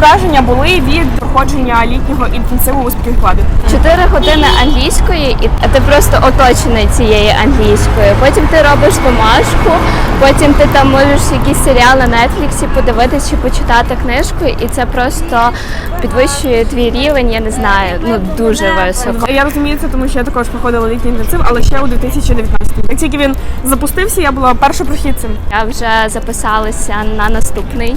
враження були від проходження літнього інтенсиву у співкладу? Чотири години англійської, і ти просто оточений цією англійською. Потім ти робиш домашку, потім ти там можеш якийсь серіал на нетфліксі подивитися чи почитати книжку, і це просто підвищує твій рівень. Я не знаю, ну дуже високо. Я розумію це, тому що я також проходила літній інтенсив, але ще у 2019. Як тільки він запустився, я була першопрохідцем. Я вже записалася на наступний.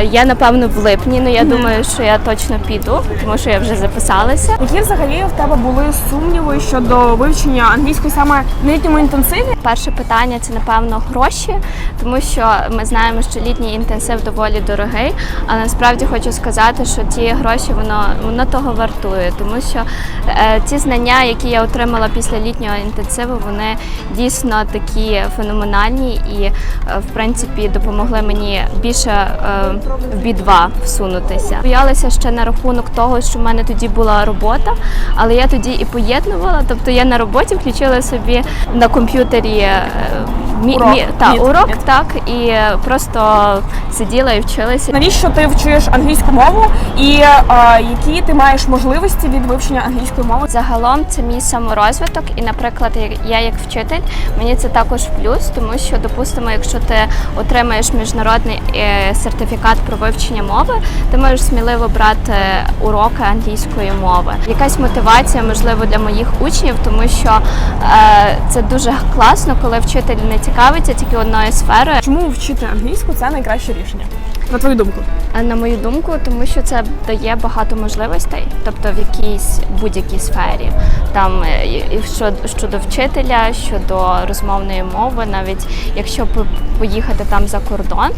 Е, я напевно в липні, але я думаю, що я точно піду, тому що я вже записалася. Які взагалі в тебе були сумніви щодо вивчення англійської саме на літньому інтенсиві? Перше питання це напевно гроші, тому що ми знаємо, що літній інтенсив доволі дорогий. Але насправді хочу сказати, що ті гроші воно воно того вартує, тому що е, ті знання, які я отримала після літнього інтенсиву, вони дійсно такі феноменальні і е, в принципі допомогли мені більше е, в B2 всунутися. Боялася ще на рахунок того, що в мене тоді була робота, але я тоді і поєднувала. Тобто я на роботі включила собі на комп'ютері е, мі, Урок. мі- та, Міт. урок, Міт. так і е, просто сиділа і вчилася. Навіщо ти вчуєш англійську мову і е, які ти маєш можливості від вивчення англійської мови? Загалом це мій саморозвиток, і, наприклад, я як вчитель, мені це також плюс, тому що, допустимо, якщо ти отримаєш міжнародний е, сертифікат про вивчення мови, ти можеш сміливо брати уроки англійської мови. Якась мотивація, можливо, для моїх учнів, тому що е, це дуже класно, коли вчитель не цікавиться тільки одною сферою. Чому вчити англійську це найкраще рішення? На твою думку? На мою думку, тому що це дає багато можливостей, тобто в якійсь будь-якій сфері, там е, і- щодо вчителя, щодо розмовної мови, навіть якщо поїхати там за кордон,